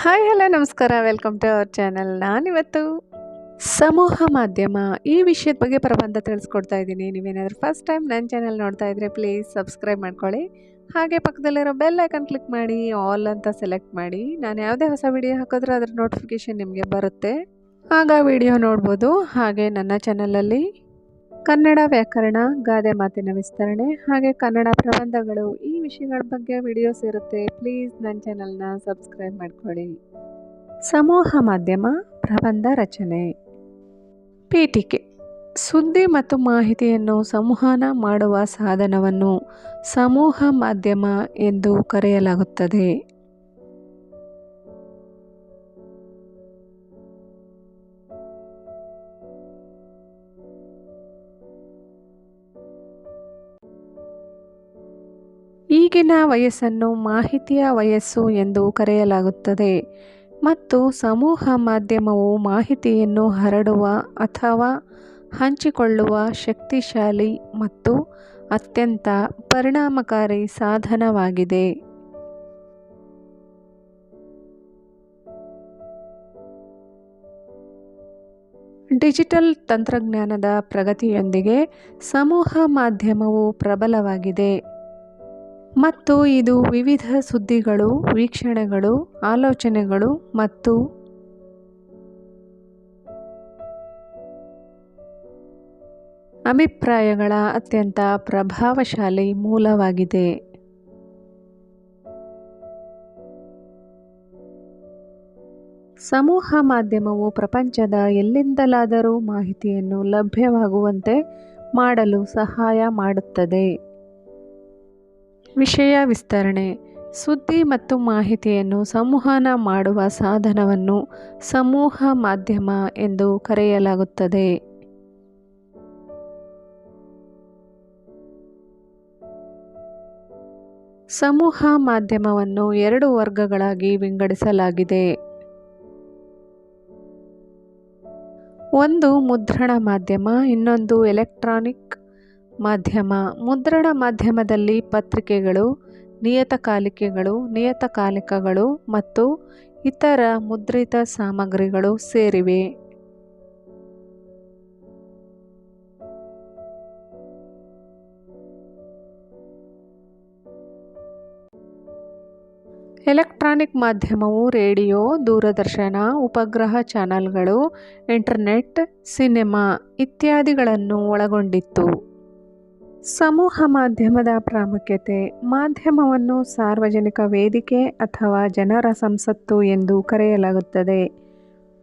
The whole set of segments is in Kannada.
ಹಾಯ್ ಹಲೋ ನಮಸ್ಕಾರ. ವೆಲ್ಕಮ್ ಟು ಅವರ್ ಚಾನಲ್ ನಾನಿವತ್ತು ಸಮೂಹ ಮಾಧ್ಯಮ ಈ ವಿಷಯದ ಬಗ್ಗೆ ಪ್ರಬಂಧ ತಿಳಿಸ್ಕೊಡ್ತಾ ಇದ್ದೀನಿ. ನೀವೇನಾದರೂ ಫಸ್ಟ್ ಟೈಮ್ ನನ್ನ ಚಾನಲ್ ನೋಡ್ತಾ ಇದ್ರೆ ಪ್ಲೀಸ್ ಸಬ್ಸ್ಕ್ರೈಬ್ ಮಾಡ್ಕೊಳ್ಳಿ. ಹಾಗೆ ಪಕ್ಕದಲ್ಲಿರೋ ಬೆಲ್ ಐಕನ್ ಕ್ಲಿಕ್ ಮಾಡಿ ಆಲ್ ಅಂತ ಸೆಲೆಕ್ಟ್ ಮಾಡಿ. ನಾನು ಯಾವುದೇ ಹೊಸ ವಿಡಿಯೋ ಹಾಕಿದ್ರೆ ಅದ್ರ ನೋಟಿಫಿಕೇಷನ್ ನಿಮಗೆ ಬರುತ್ತೆ. ಆಗ ವಿಡಿಯೋ ನೋಡ್ಬೋದು. ಹಾಗೆ ನನ್ನ ಚಾನಲಲ್ಲಿ ಕನ್ನಡ ವ್ಯಾಕರಣ, ಗಾದೆ ಮಾತಿನ ವಿಸ್ತರಣೆ ಹಾಗೆ ಕನ್ನಡ ಪ್ರಬಂಧಗಳು ಈ ವಿಷಯಗಳ ಬಗ್ಗೆ ವಿಡಿಯೋಸ್ ಇರುತ್ತೆ. ಪ್ಲೀಸ್ ನನ್ನ ಚಾನಲ್ನ ಸಬ್ಸ್ಕ್ರೈಬ್ ಮಾಡ್ಕೊಳ್ಳಿ. ಸಮೂಹ ಮಾಧ್ಯಮ, ಪ್ರಬಂಧ ರಚನೆ. ಪೀಠಿಕೆ. ಸುದ್ದಿ ಮತ್ತು ಮಾಹಿತಿಯನ್ನು ಸಂವಹನ ಮಾಡುವ ಸಾಧನವನ್ನು ಸಮೂಹ ಮಾಧ್ಯಮ ಎಂದು ಕರೆಯಲಾಗುತ್ತದೆ. ಈಗಿನ ವಯಸ್ಸನ್ನು ಮಾಹಿತಿಯ ವಯಸ್ಸು ಎಂದು ಕರೆಯಲಾಗುತ್ತದೆ ಮತ್ತು ಸಮೂಹ ಮಾಧ್ಯಮವು ಮಾಹಿತಿಯನ್ನು ಹರಡುವ ಅಥವಾ ಹಂಚಿಕೊಳ್ಳುವ ಶಕ್ತಿಶಾಲಿ ಮತ್ತು ಅತ್ಯಂತ ಪರಿಣಾಮಕಾರಿ ಸಾಧನವಾಗಿದೆ. ಡಿಜಿಟಲ್ ತಂತ್ರಜ್ಞಾನದ ಪ್ರಗತಿಯೊಂದಿಗೆ ಸಮೂಹ ಮಾಧ್ಯಮವು ಪ್ರಬಲವಾಗಿದೆ. ಮತ್ತು ಇದು ವಿವಿಧ ಸುದ್ದಿಗಳು, ವೀಕ್ಷಣೆಗಳು, ಆಲೋಚನೆಗಳು ಮತ್ತು ಅಭಿಪ್ರಾಯಗಳ ಅತ್ಯಂತ ಪ್ರಭಾವಶಾಲಿ ಮೂಲವಾಗಿದೆ. ಸಮೂಹ ಮಾಧ್ಯಮವು ಪ್ರಪಂಚದ ಎಲ್ಲಿಂದಲಾದರೂ ಮಾಹಿತಿಯನ್ನು ಲಭ್ಯವಾಗುವಂತೆ ಮಾಡಲು ಸಹಾಯ ಮಾಡುತ್ತದೆ. ವಿಷಯ ವಿಸ್ತರಣೆ, ಸುದ್ದಿ ಮತ್ತು ಮಾಹಿತಿಯನ್ನು ಸಂವಹನ ಮಾಡುವ ಸಾಧನವನ್ನು ಸಮೂಹ ಮಾಧ್ಯಮ ಎಂದು ಕರೆಯಲಾಗುತ್ತದೆ. ಸಮೂಹ ಮಾಧ್ಯಮವನ್ನು ಎರಡು ವರ್ಗಗಳಾಗಿ ವಿಂಗಡಿಸಲಾಗಿದೆ. ಒಂದು ಮುದ್ರಣ ಮಾಧ್ಯಮ, ಇನ್ನೊಂದು ಎಲೆಕ್ಟ್ರಾನಿಕ್ ಮಾಧ್ಯಮ, ಮುದ್ರಣ ಮಾಧ್ಯಮದಲ್ಲಿ ಪತ್ರಿಕೆಗಳು ನಿಯತಕಾಲಿಕೆಗಳು ನಿಯತಕಾಲಿಕಗಳು ಮತ್ತು ಇತರ ಮುದ್ರಿತ ಸಾಮಗ್ರಿಗಳು ಸೇರಿವೆ. ಎಲೆಕ್ಟ್ರಾನಿಕ್ ಮಾಧ್ಯಮವು ರೇಡಿಯೋ, ದೂರದರ್ಶನ, ಉಪಗ್ರಹ ಚಾನಲ್ಗಳು, ಇಂಟರ್ನೆಟ್, ಸಿನೆಮಾ ಇತ್ಯಾದಿಗಳನ್ನು ಒಳಗೊಂಡಿತ್ತು. ಸಮೂಹ ಮಾಧ್ಯಮದ ಪ್ರಾಮುಖ್ಯತೆ, ಮಾಧ್ಯಮವನ್ನು ಸಾರ್ವಜನಿಕ ವೇದಿಕೆ ಅಥವಾ ಜನರ ಸಂಸತ್ತು ಎಂದು ಕರೆಯಲಾಗುತ್ತದೆ.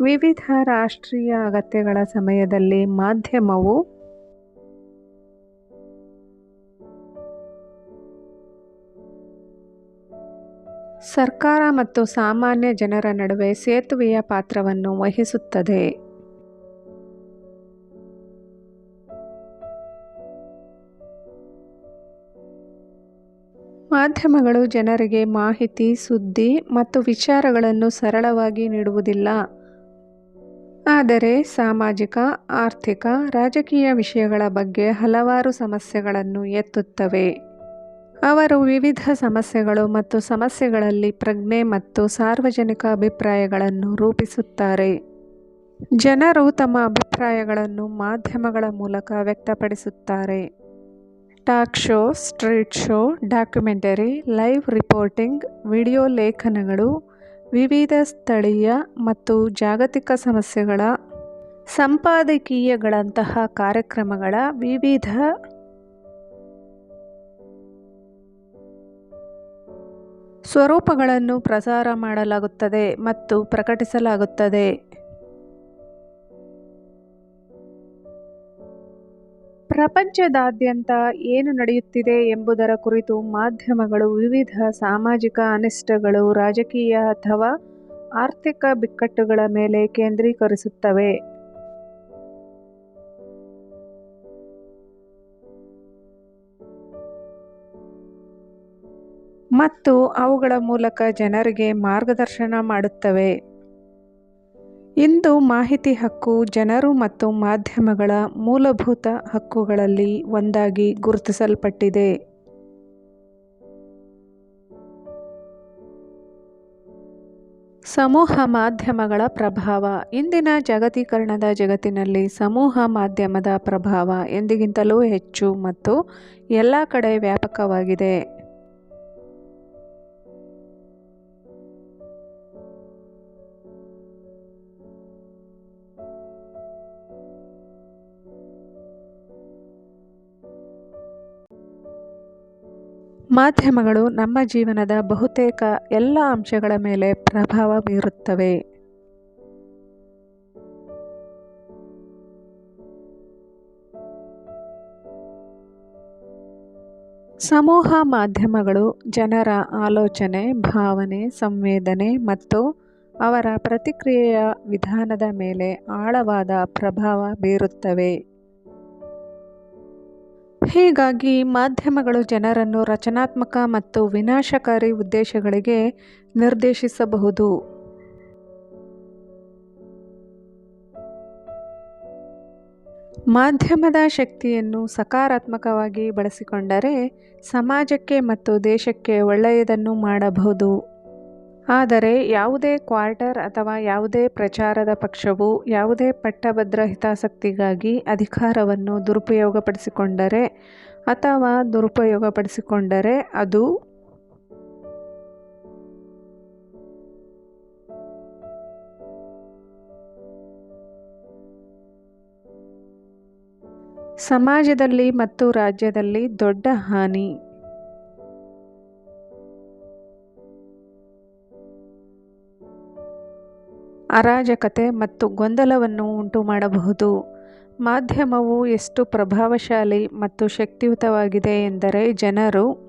ವಿವಿಧ ರಾಷ್ಟ್ರೀಯ ಅಗತ್ಯಗಳ ಸಮಯದಲ್ಲಿ ಮಾಧ್ಯಮವು ಸರ್ಕಾರ ಮತ್ತು ಸಾಮಾನ್ಯ ಜನರ ನಡುವೆ ಸೇತುವೆಯ ಪಾತ್ರವನ್ನು ವಹಿಸುತ್ತದೆ. ಮಾಧ್ಯಮಗಳು ಜನರಿಗೆ ಮಾಹಿತಿ, ಸುದ್ದಿ ಮತ್ತು ವಿಚಾರಗಳನ್ನು ಸರಳವಾಗಿ ನೀಡುವುದಿಲ್ಲ. ಆದರೆ ಸಾಮಾಜಿಕ, ಆರ್ಥಿಕ, ರಾಜಕೀಯ ವಿಷಯಗಳ ಬಗ್ಗೆ ಹಲವಾರು ಸಮಸ್ಯೆಗಳನ್ನು ಎತ್ತುತ್ತವೆ. ಅವರು ವಿವಿಧ ಸಮಸ್ಯೆಗಳು ಮತ್ತು ಸಮಸ್ಯೆಗಳಲ್ಲಿ ಪ್ರಜ್ಞೆ ಮತ್ತು ಸಾರ್ವಜನಿಕ ಅಭಿಪ್ರಾಯಗಳನ್ನು ರೂಪಿಸುತ್ತಾರೆ. ಜನರು ತಮ್ಮ ಅಭಿಪ್ರಾಯಗಳನ್ನು ಮಾಧ್ಯಮಗಳ ಮೂಲಕ ವ್ಯಕ್ತಪಡಿಸುತ್ತಾರೆ. Talk show street show documentary live reporting video ಲೇಖನಗಳು, ವಿವಿಧ ಸ್ಥಳೀಯ ಮತ್ತು ಜಾಗತಿಕ ಸಮಸ್ಯೆಗಳ, ಸಂಪಾದಕೀಯಗಳಂತಹ ಕಾರ್ಯಕ್ರಮಗಳ ವಿವಿಧ ಸ್ವರೂಪಗಳನ್ನು ಪ್ರಸಾರ ಮಾಡಲಾಗುತ್ತದೆ ಮತ್ತು ಪ್ರಕಟಿಸಲಾಗುತ್ತದೆ. ಪ್ರಪಂಚದಾದ್ಯಂತ ಏನು ನಡೆಯುತ್ತಿದೆ ಎಂಬುದರ ಕುರಿತು ಮಾಧ್ಯಮಗಳು, ವಿವಿಧ ಸಾಮಾಜಿಕ ಅನಿಷ್ಟಗಳು ರಾಜಕೀಯ ಅಥವಾ ಆರ್ಥಿಕ ಬಿಕ್ಕಟ್ಟುಗಳ ಮೇಲೆ ಕೇಂದ್ರೀಕರಿಸುತ್ತವೆ. ಮತ್ತು ಅವುಗಳ ಮೂಲಕ ಜನರಿಗೆ ಮಾರ್ಗದರ್ಶನ ಮಾಡುತ್ತವೆ. ಇಂದು ಮಾಹಿತಿ ಹಕ್ಕು ಜನರು ಮತ್ತು ಮಾಧ್ಯಮಗಳ ಮೂಲಭೂತ ಹಕ್ಕುಗಳಲ್ಲಿ ಒಂದಾಗಿ ಗುರುತಿಸಲ್ಪಟ್ಟಿದೆ. ಸಮೂಹ ಮಾಧ್ಯಮಗಳ ಪ್ರಭಾವ. ಇಂದಿನ ಜಾಗತೀಕರಣದ ಜಗತ್ತಿನಲ್ಲಿ ಸಮೂಹ ಮಾಧ್ಯಮದ ಪ್ರಭಾವ ಎಂದಿಗಿಂತಲೂ ಹೆಚ್ಚು ಮತ್ತು ಎಲ್ಲ ಕಡೆ ವ್ಯಾಪಕವಾಗಿದೆ. ಮಾಧ್ಯಮಗಳು ನಮ್ಮ ಜೀವನದ ಬಹುತೇಕ ಎಲ್ಲ ಅಂಶಗಳ ಮೇಲೆ ಪ್ರಭಾವ ಬೀರುತ್ತವೆ. ಸಮೂಹ ಮಾಧ್ಯಮಗಳು ಜನರ ಆಲೋಚನೆ, ಭಾವನೆ, ಸಂವೇದನೆ ಮತ್ತು ಅವರ ಪ್ರತಿಕ್ರಿಯೆಯ ವಿಧಾನದ ಮೇಲೆ ಆಳವಾದ ಪ್ರಭಾವ ಬೀರುತ್ತವೆ. ಹೀಗಾಗಿ ಮಾಧ್ಯಮಗಳು ಜನರನ್ನು ರಚನಾತ್ಮಕ ಮತ್ತು ವಿನಾಶಕಾರಿ ಉದ್ದೇಶಗಳಿಗೆ ನಿರ್ದೇಶಿಸಬಹುದು. ಮಾಧ್ಯಮದ ಶಕ್ತಿಯನ್ನು ಸಕಾರಾತ್ಮಕವಾಗಿ ಬಳಸಿಕೊಂಡರೆ ಸಮಾಜಕ್ಕೆ ಮತ್ತು ದೇಶಕ್ಕೆ ಒಳ್ಳೆಯದನ್ನು ಮಾಡಬಹುದು. ಆದರೆ ಯಾವುದೇ ಕ್ವಾರ್ಟರ್ ಅಥವಾ ಯಾವುದೇ ಪ್ರಚಾರದ ಪಕ್ಷವು ಯಾವುದೇ ಪಟ್ಟಭದ್ರ ಹಿತಾಸಕ್ತಿಗಾಗಿ ಅಧಿಕಾರವನ್ನು ದುರುಪಯೋಗಪಡಿಸಿಕೊಂಡರೆ ಅಥವಾ ದುರುಪಯೋಗಪಡಿಸಿಕೊಂಡರೆ ಅದು ಸಮಾಜದಲ್ಲಿ ಮತ್ತು ರಾಜ್ಯದಲ್ಲಿ ದೊಡ್ಡ ಹಾನಿ. ಅರಾಜಕತೆ ಮತ್ತು ಗೊಂದಲವನ್ನು ಉಂಟುಮಾಡಬಹುದು. ಮಾಧ್ಯಮವು ಎಷ್ಟು ಪ್ರಭಾವಶಾಲಿ ಮತ್ತು ಶಕ್ತಿಯುತವಾಗಿದೆ ಎಂದರೆ ಜನರು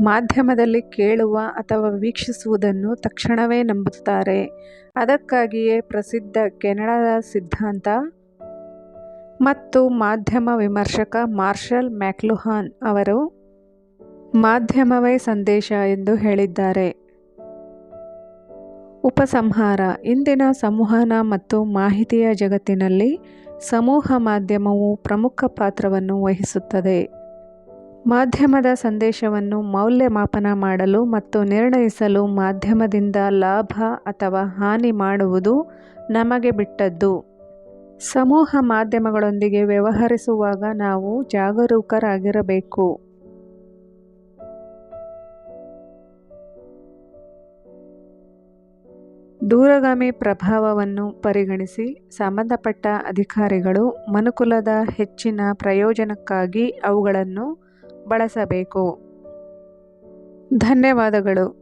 ಮಾಧ್ಯಮದಲ್ಲಿ ಕೇಳುವ ಅಥವಾ ವೀಕ್ಷಿಸುವುದನ್ನು ತಕ್ಷಣವೇ ನಂಬುತ್ತಾರೆ. ಅದಕ್ಕಾಗಿಯೇ ಪ್ರಸಿದ್ಧ ಕೆನಡಾದ ಸಿದ್ಧಾಂತ ಮತ್ತು ಮಾಧ್ಯಮ ವಿಮರ್ಶಕ ಮಾರ್ಷಲ್ ಮ್ಯಾಕ್ಲುಹಾನ್ ಅವರು ಮಾಧ್ಯಮವೇ ಸಂದೇಶ ಎಂದು ಹೇಳಿದ್ದಾರೆ. ಉಪಸಂಹಾರ, ಇಂದಿನ ಸಂವಹನ ಮತ್ತು ಮಾಹಿತಿಯ ಜಗತ್ತಿನಲ್ಲಿ ಸಮೂಹ ಮಾಧ್ಯಮವು ಪ್ರಮುಖ ಪಾತ್ರವನ್ನು ವಹಿಸುತ್ತದೆ. ಮಾಧ್ಯಮದ ಸಂದೇಶವನ್ನು ಮೌಲ್ಯಮಾಪನ ಮಾಡಲು ಮತ್ತು ನಿರ್ಣಯಿಸಲು ಮಾಧ್ಯಮದಿಂದ ಲಾಭ ಅಥವಾ ಹಾನಿ ಮಾಡುವುದು ನಮಗೆ ಬಿಟ್ಟದ್ದು. ಸಮೂಹ ಮಾಧ್ಯಮಗಳೊಂದಿಗೆ ವ್ಯವಹರಿಸುವಾಗ ನಾವು ಜಾಗರೂಕರಾಗಿರಬೇಕು. ದೂರಗಾಮಿ ಪ್ರಭಾವವನ್ನು ಪರಿಗಣಿಸಿ ಸಂಬಂಧಪಟ್ಟ ಅಧಿಕಾರಿಗಳು ಮನುಕುಲದ ಹೆಚ್ಚಿನ ಪ್ರಯೋಜನಕ್ಕಾಗಿ ಅವುಗಳನ್ನು ಬಳಸಬೇಕು. ಧನ್ಯವಾದಗಳು.